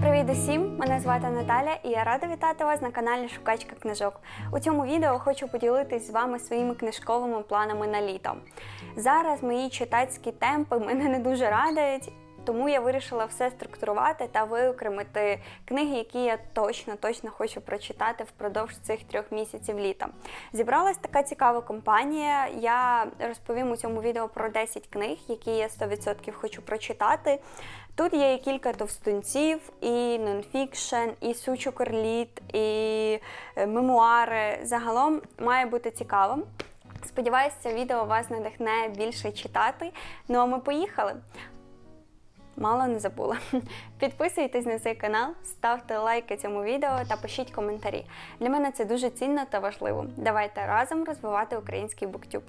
Привіт усім! Мене звати Наталя і я рада вітати вас на каналі Шукачка книжок. У цьому відео хочу поділитись з вами своїми книжковими планами на літо. Зараз мої читацькі темпи мене не дуже радують. Тому я вирішила все структурувати та виокремити книги, які я точно точно хочу прочитати впродовж цих трьох місяців літа. Зібралась така цікава компанія. Я розповім у цьому відео про 10 книг, які я 100% хочу прочитати. Тут є і кілька товстунців, і нонфікшн, і сучокорліт, і е, мемуари. Загалом має бути цікаво. Сподіваюся, це відео вас надихне більше читати. Ну а ми поїхали. Мало не забула. Підписуйтесь на цей канал, ставте лайки цьому відео та пишіть коментарі. Для мене це дуже цінно та важливо. Давайте разом розвивати український буктюб.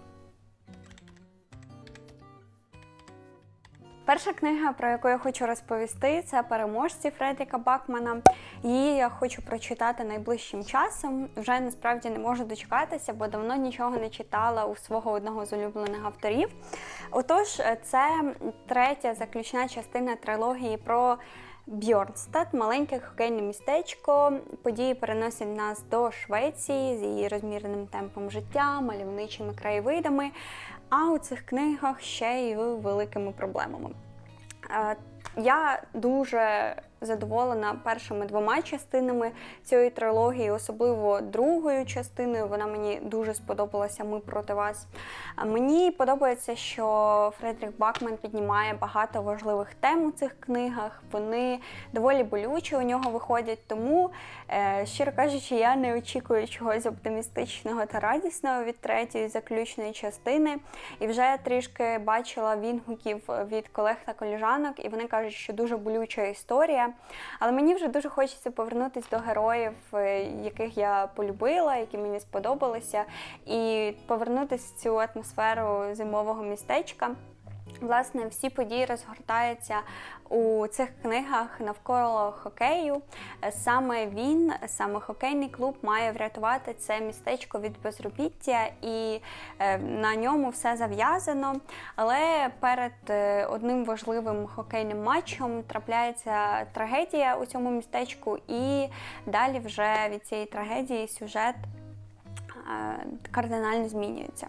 Перша книга, про яку я хочу розповісти, це переможці Фредріка Бакмана. Її я хочу прочитати найближчим часом. Вже насправді не можу дочекатися, бо давно нічого не читала у свого одного з улюблених авторів. Отож, це третя заключна частина трилогії про. Бьорнстад, маленьке хокейне містечко. Події переносять нас до Швеції з її розміреним темпом життя, мальовничими краєвидами. А у цих книгах ще й великими проблемами. Е, Я дуже задоволена першими двома частинами цієї трилогії, особливо другою частиною. Вона мені дуже сподобалася. Ми проти вас. Мені подобається, що Фредрік Бакман піднімає багато важливих тем у цих книгах. Вони доволі болючі у нього виходять. Тому, е, щиро кажучи, я не очікую чогось оптимістичного та радісного від третьої заключної частини. І вже трішки бачила відгуків від колег та коліжанок, і вони кажуть, що дуже болюча історія. Але мені вже дуже хочеться повернутися до героїв, е, яких я полюбила, які мені сподобалися, і повернутися в цю атмосферу зимового містечка. Власне, всі події розгортаються у цих книгах навколо хокею. Саме він, саме хокейний клуб, має врятувати це містечко від безробіття, і е, на ньому все зав'язано. Але перед е, одним важливим хокейним матчем трапляється трагедія у цьому містечку, і далі вже від цієї трагедії сюжет е, кардинально змінюється.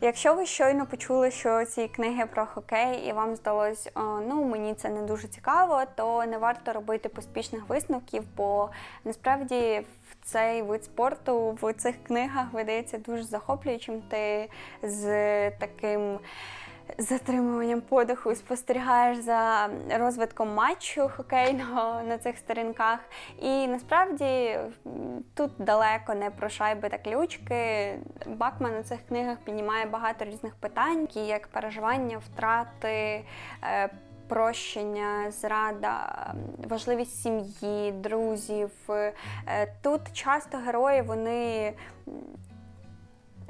Якщо ви щойно почули, що ці книги про хокей, і вам здалось, ну мені це не дуже цікаво, то не варто робити поспішних висновків, бо насправді в цей вид спорту в цих книгах видається дуже захоплюючим. Ти з таким затримуванням подиху спостерігаєш за розвитком матчу хокейного на цих сторінках. І насправді тут далеко не про шайби та ключки. Бакман у цих книгах піднімає багато різних питань, які як переживання, втрати. е, Прощення, зрада, важливість сім'ї, друзів. Е, Тут часто герої вони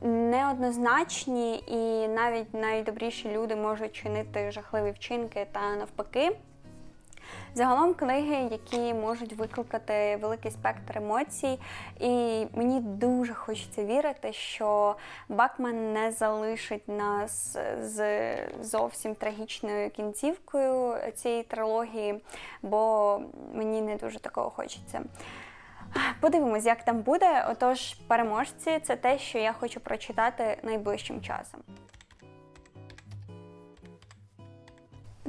неоднозначні, і навіть найдобріші люди можуть чинити жахливі вчинки та навпаки. Загалом книги, які можуть викликати великий спектр емоцій, і мені дуже хочеться вірити, що Бакман не залишить нас з зовсім трагічною кінцівкою цієї трилогії, бо мені не дуже такого хочеться. Подивимось, як там буде. Отож, переможці це те, що я хочу прочитати найближчим часом.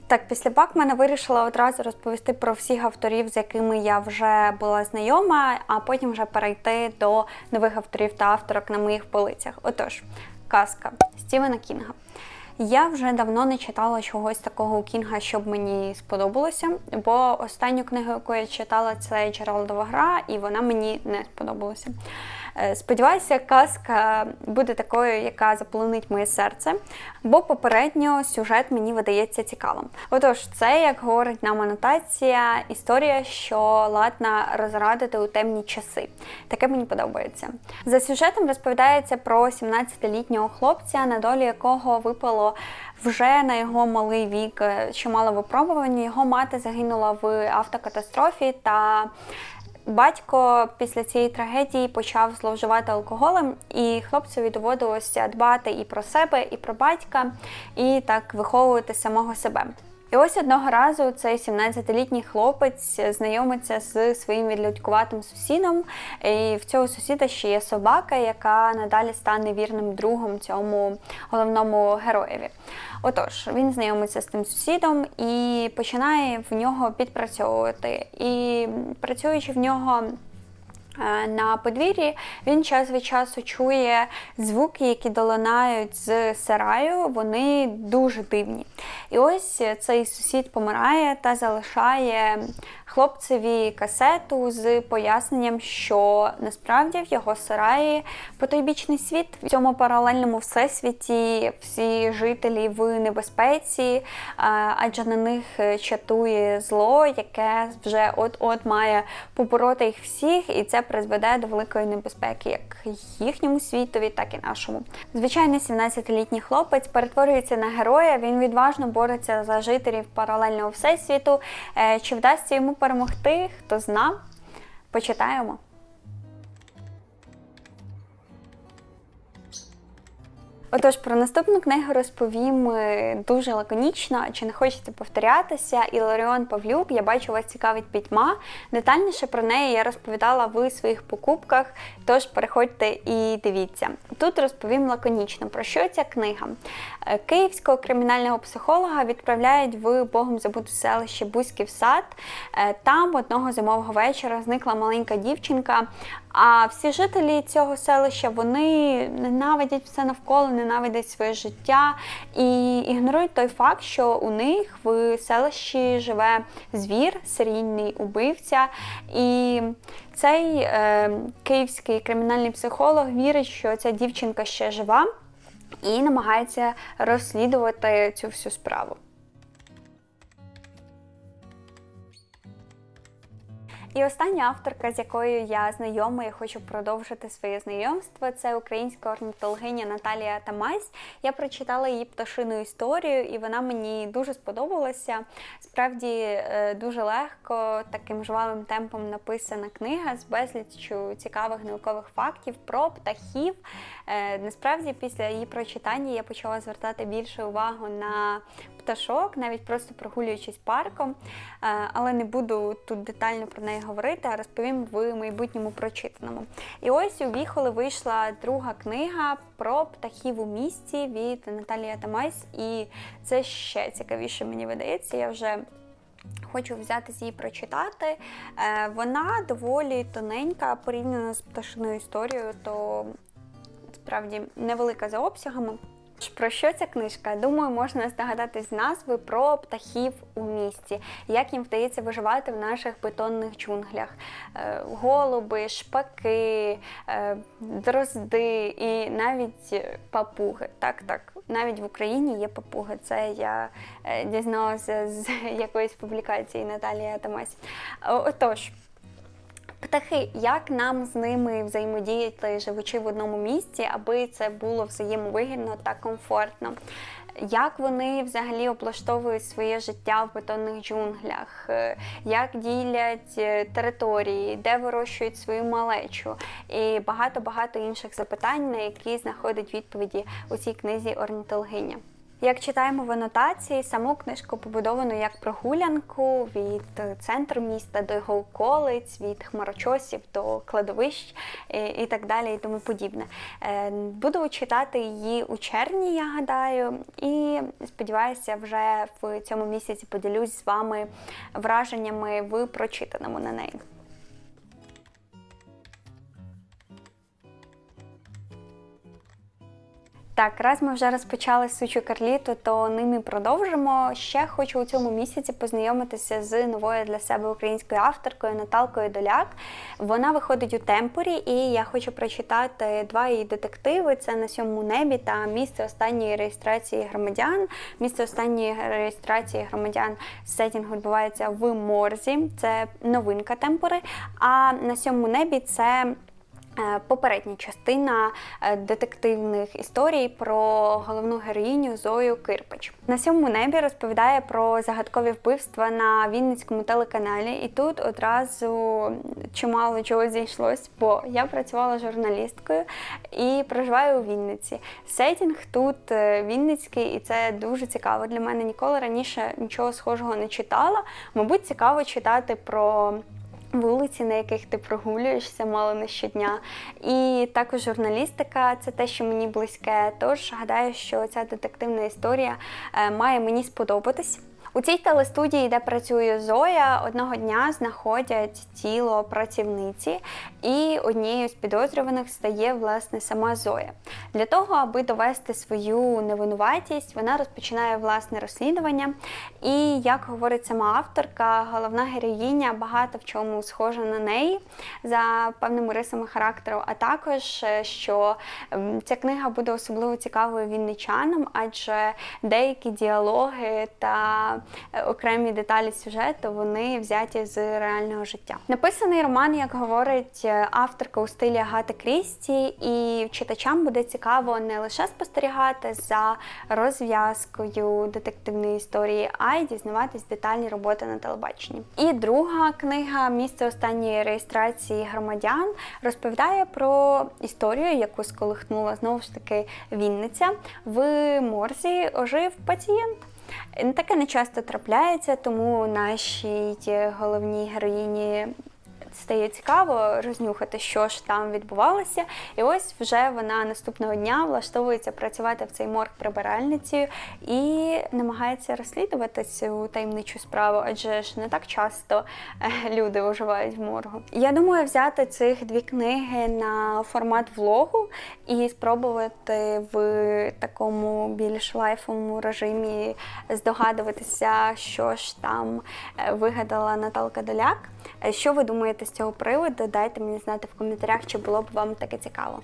Так, після Бакмана вирішила одразу розповісти про всіх авторів, з якими я вже була знайома, а потім вже перейти до нових авторів та авторок на моїх полицях. Отож, казка Стівена Кінга. Я вже давно не читала чогось такого у Кінга, щоб мені сподобалося, бо останню книгу, яку я читала, це Джералдова гра, і вона мені не сподобалася. Е, Сподіваюся, казка буде такою, яка заполонить моє серце, бо попередньо сюжет мені видається цікавим. Отож, це, як говорить нам анотація, історія, що ладна розрадити у темні часи. Таке мені подобається. За сюжетом розповідається про 17-літнього хлопця, на долі якого випало вже на його малий вік е, чимало випробувань. Його мати загинула в автокатастрофі та Батько після цієї трагедії почав зловживати алкоголем, і хлопцеві доводилося дбати і про себе, і про батька, і так виховувати самого себе. І ось одного разу цей 17-літній хлопець знайомиться з своїм відлюдькуватим сусідом. І в цього сусіда ще є собака, яка надалі стане вірним другом цьому головному героєві. Отож, він знайомиться з тим сусідом і починає в нього підпрацьовувати. І працюючи в нього. Е, на подвір'ї він час від часу чує звуки, які долинають з сараю. Вони дуже дивні. І ось цей сусід помирає та залишає хлопцеві касету з поясненням, що насправді в його сараї потойбічний світ в цьому паралельному всесвіті всі жителі в небезпеці, е, адже на них чатує зло, яке вже от-от має побороти їх всіх, і це призведе до великої небезпеки, як їхньому світові, так і нашому. Звичайний 17-літній хлопець перетворюється на героя. Він відважно бореться за жителів паралельного всесвіту. Е, чи вдасться йому перемогти? Хто зна? Почитаємо. Отож, про наступну книгу розповім е, дуже лаконічно, чи не хочете повторятися. Іларіон Павлюк, я бачу, вас цікавить пітьма. Детальніше про неї я розповідала в своїх покупках, тож переходьте і дивіться. Тут розповім лаконічно, про що ця книга. Е, київського кримінального психолога відправляють в богом забуте селище Бузьків сад. Е, там одного зимового вечора зникла маленька дівчинка. А всі жителі цього селища вони ненавидять все навколо, ненавидять своє життя і ігнорують той факт, що у них в селищі живе звір, серійний убивця. І цей е, київський кримінальний психолог вірить, що ця дівчинка ще жива і намагається розслідувати цю всю справу. І остання авторка, з якою я знайома і хочу продовжити своє знайомство, це українська орнітологиня Наталія Тамась. Я прочитала її пташину історію, і вона мені дуже сподобалася. Справді е, дуже легко, таким жвавим темпом написана книга з безліччю цікавих наукових фактів про птахів. Е, насправді, після її прочитання я почала звертати більше увагу на пташок, навіть просто прогулюючись парком, е, але не буду тут детально про неї говорити, а розповім в майбутньому прочитаному. І ось у Віхоли вийшла друга книга про птахів у місті від Наталії Атамась, і це ще цікавіше мені видається. Я вже Хочу взяти з її прочитати. Е, вона доволі тоненька, порівняно з пташиною історією, то справді невелика за обсягами. Про що ця книжка? Думаю, можна здогадатись з назви про птахів у місті, як їм вдається виживати в наших бетонних джунглях. Е, голуби, шпаки, е, дрозди і навіть папуги. Так, так, навіть в Україні є папуги. Це я е, дізналася з якоїсь публікації Наталії Атамась. Отож. Птахи, як нам з ними взаємодіяти, живучи в одному місці, аби це було взаємовигідно та комфортно? Як вони взагалі облаштовують своє життя в бетонних джунглях, е, як ділять е, території, де вирощують свою малечу, і багато-багато інших запитань, на які знаходить відповіді у цій книзі орнітологиня. Як читаємо в анотації, саму книжку побудовано як прогулянку від центру міста до його околиць, від хмарочосів до кладовищ і так далі, і тому подібне. Е, буду читати її у червні, я гадаю, і сподіваюся, вже в цьому місяці поділюсь з вами враженнями в прочитаному на неї. Так, раз ми вже розпочали сучу Карліту, то ним і продовжимо. Ще хочу у цьому місяці познайомитися з новою для себе українською авторкою Наталкою Доляк. Вона виходить у темпорі, і я хочу прочитати два її детективи: це на сьомому небі та місце останньої реєстрації громадян. Місце останньої реєстрації громадян сетінг відбувається в морзі. Це новинка темпори. А на сьомому небі це Попередня частина е, детективних історій про головну героїню Зою Кирпич на сьомому небі розповідає про загадкові вбивства на Вінницькому телеканалі, і тут одразу чимало чого зійшлось, бо я працювала журналісткою і проживаю у Вінниці. Сетінг тут е, Вінницький, і це дуже цікаво для мене. Ніколи раніше нічого схожого не читала. Мабуть, цікаво читати про. Вулиці, на яких ти прогулюєшся мало не щодня. І також журналістика це те, що мені близьке. Тож гадаю, що ця детективна історія е, має мені сподобатись. У цій телестудії, де працює Зоя, одного дня знаходять тіло працівниці, і однією з підозрюваних стає власне сама Зоя. Для того, аби довести свою невинуватість, вона розпочинає власне розслідування. І як говорить сама авторка, головна героїня багато в чому схожа на неї за певними рисами характеру, а також е, що ця книга буде особливо цікавою вінничанам, адже деякі діалоги та окремі деталі сюжету вони взяті з реального життя. Написаний роман, як говорить е, авторка у стилі Агати Крісті, і читачам буде цікаво не лише спостерігати за розв'язкою детективної історії, а й дізнаватись детальні роботи на телебаченні. І друга книга Місце останньої реєстрації громадян розповідає про історію, яку сколихнула знову ж таки Вінниця. В морзі ожив пацієнт. Таке не часто трапляється, тому нашій головній героїні стає цікаво рознюхати, що ж там відбувалося. І ось вже вона наступного дня влаштовується працювати в цей морг прибиральницею і намагається розслідувати цю таємничу справу, адже ж не так часто е, люди оживають в моргу. Я думаю, взяти цих дві книги на формат влогу і спробувати в такому більш лайфовому режимі здогадуватися, що ж там е, вигадала Наталка Доляк. Е, Що ви думаєте з цього приводу? Дайте мені знати в коментарях, чи було б вам таке цікаво.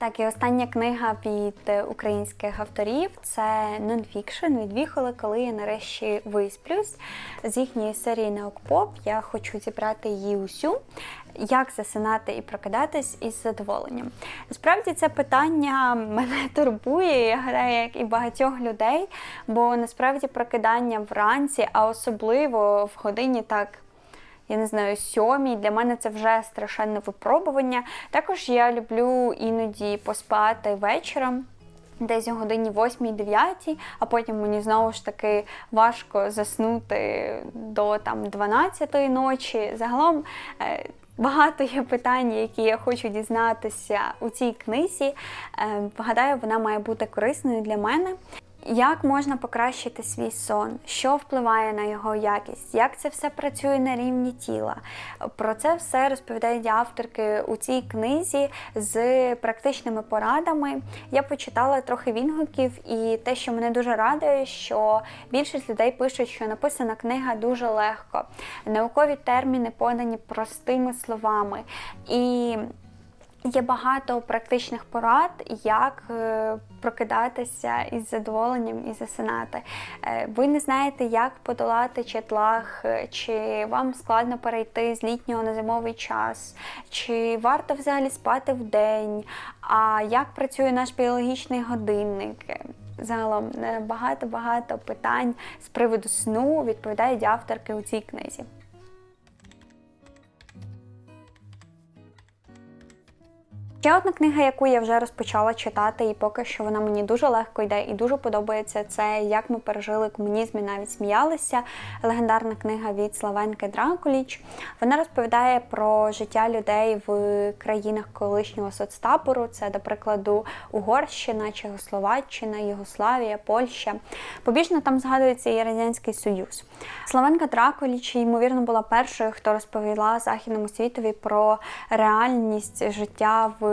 Так, і остання книга від українських авторів це нонфікшн від коли я нарешті висплюсь. З їхньої серії Наукпоп я хочу зібрати її усю. Як засинати і прокидатись із задоволенням? Насправді це питання мене турбує, я гадаю, як і багатьох людей, бо насправді прокидання вранці, а особливо в годині так я не знаю, сьомій. Для мене це вже страшенне випробування. Також я люблю іноді поспати вечором. Десь о годині 8-9, а потім мені знову ж таки важко заснути до там 12 ночі. Загалом е, багато є питань, які я хочу дізнатися у цій книзі. Е, Гадаю, вона має бути корисною для мене. Як можна покращити свій сон? Що впливає на його якість? Як це все працює на рівні тіла? Про це все розповідають авторки у цій книзі з практичними порадами. Я почитала трохи відгуків, і те, що мене дуже радує, що більшість людей пишуть, що написана книга дуже легко. Наукові терміни подані простими словами. І Є багато практичних порад, як е, прокидатися із задоволенням і засинати. Е, Ви не знаєте, як подолати четлаг, е, чи вам складно перейти з літнього на зимовий час, чи варто взагалі спати в день, а як працює наш біологічний годинник. Загалом багато-багато питань з приводу сну відповідають авторки у цій книзі. Ще одна книга, яку я вже розпочала читати, і поки що вона мені дуже легко йде і дуже подобається. Це як ми пережили комунізм і навіть сміялися. Легендарна книга від Славенки Дракуліч. Вона розповідає про життя людей в країнах колишнього соцтабору. Це, до прикладу, Угорщина, Чехословаччина, Югославія, Польща. Побіжно там згадується і Радянський Союз. Славенка Дракуліч, ймовірно, була першою, хто розповіла західному світові про реальність життя в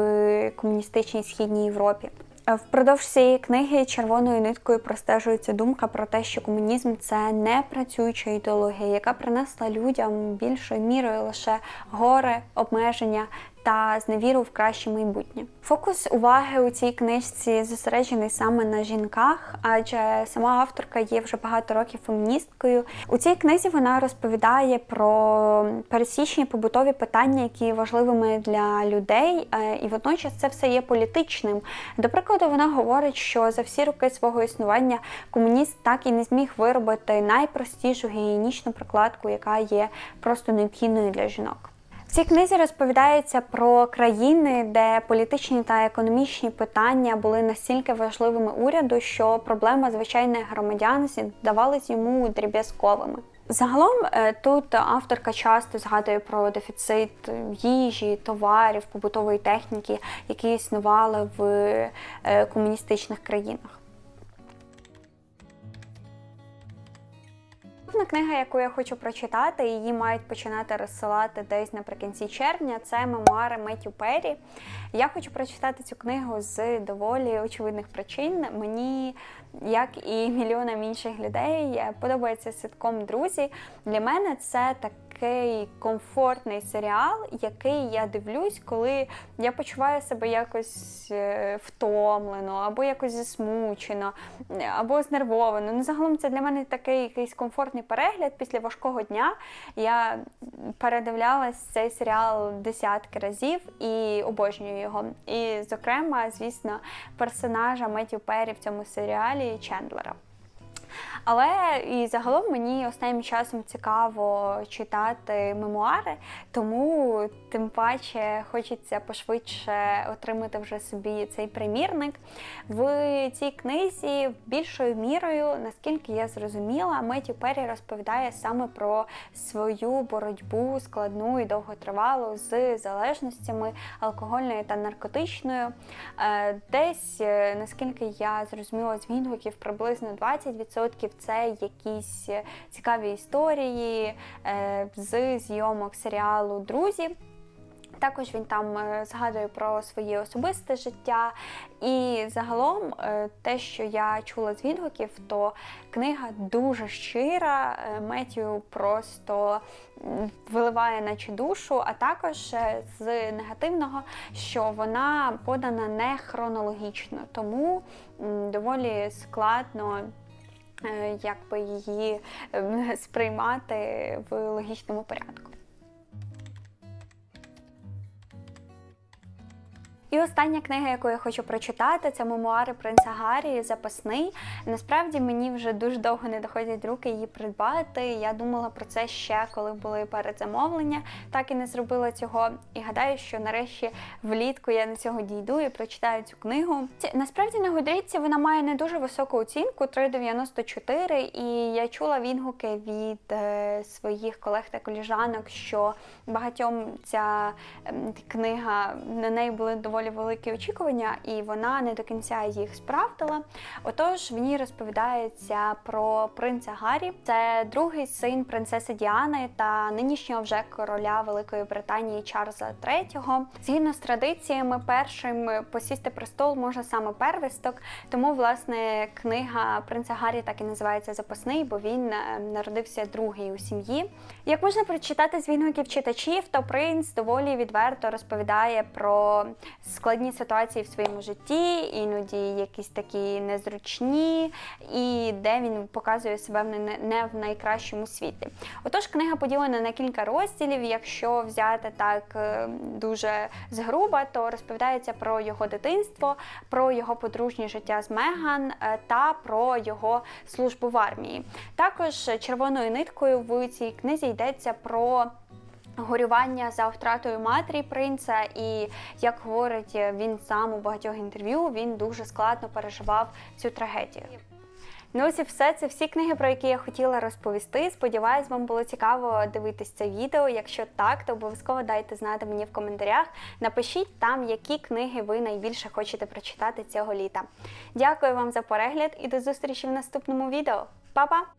комуністичній східній Європі. Впродовж цієї книги червоною ниткою простежується думка про те, що комунізм це не працююча ідеологія, яка принесла людям більшою мірою лише горе, обмеження та зневіру в краще майбутнє. Фокус уваги у цій книжці зосереджений саме на жінках, адже сама авторка є вже багато років феміністкою. У цій книзі вона розповідає про пересічні побутові питання, які важливими для людей, е, і водночас це все є політичним. До прикладу, вона говорить, що за всі роки свого існування комуніст так і не зміг виробити найпростішу гігієнічну прокладку, яка є просто необхідною для жінок. Цій книзі розповідається про країни, де політичні та економічні питання були настільки важливими уряду, що проблема звичайних громадян здавалась йому дріб'язковими. Загалом е, тут авторка часто згадує про дефіцит їжі, товарів, побутової техніки, які існували в е, комуністичних країнах. Наступна книга, яку я хочу прочитати, її мають починати розсилати десь наприкінці червня. Це мемуари Меттю Перрі. Я хочу прочитати цю книгу з доволі очевидних причин. Мені, як і мільйонам інших людей, подобається ситком Друзі. Для мене це такий комфортний серіал, який я дивлюсь, коли я почуваю себе якось е, втомлено, або якось засмучено, або знервовано. Ну, загалом це для мене такий якийсь комфортний перегляд після важкого дня. Я передивлялась цей серіал десятки разів і обожнюю його. І, зокрема, звісно, персонажа Меттю Перрі в цьому серіалі Чендлера. Але і загалом мені останнім часом цікаво читати мемуари, тому тим паче хочеться пошвидше отримати вже собі цей примірник. В цій книзі більшою мірою, наскільки я зрозуміла, Меті Перрі розповідає саме про свою боротьбу складну і довготривалу з залежностями алкогольною та наркотичною. Е, десь, е, наскільки я зрозуміла з відгуків, приблизно 20% це якісь цікаві історії е, з зйомок серіалу Друзі. Також він там е, згадує про своє особисте життя. І загалом, е, те, що я чула з відгуків, то книга дуже щира, Меттю просто виливає наче душу, а також з негативного, що вона подана не хронологічно, тому доволі складно. Якби її ем, сприймати в логічному порядку. І остання книга, яку я хочу прочитати, це мемуари принца Гаррі Запасний. Насправді мені вже дуже довго не доходять руки її придбати. Я думала про це ще коли були передзамовлення, так і не зробила цього. І гадаю, що нарешті влітку я на цього дійду і прочитаю цю книгу. Насправді на Гудріці вона має не дуже високу оцінку 3,94. І я чула відгуки від е, своїх колег та коліжанок, що багатьом ця е, книга на неї були доволі доволі великі очікування, і вона не до кінця їх справдила. Отож, в ній розповідається про принца Гаррі. Це другий син принцеси Діани та нинішнього вже короля Великої Британії Чарльза III. Згідно з традиціями, першим посісти престол може саме первісток, тому власне книга принца Гаррі так і називається Запасний, бо він е, народився другий у сім'ї. Як можна прочитати з відгуків читачів, то принц доволі відверто розповідає про складні ситуації в своєму житті, іноді якісь такі незручні, і де він показує себе не в найкращому світі. Отож, книга поділена на кілька розділів. Якщо взяти так е, дуже згруба, то розповідається про його дитинство, про його подружнє життя з Меган е, та про його службу в армії. Також червоною ниткою в цій книзі йдеться про горювання за втратою матері принца, і як говорить він сам у багатьох інтерв'ю, він дуже складно переживав цю трагедію. Ну ось і все це всі книги, про які я хотіла розповісти. Сподіваюсь, вам було цікаво дивитися це відео. Якщо так, то обов'язково дайте знати мені в коментарях. Напишіть там, які книги ви найбільше хочете прочитати цього літа. Дякую вам за перегляд і до зустрічі в наступному відео. Па-па!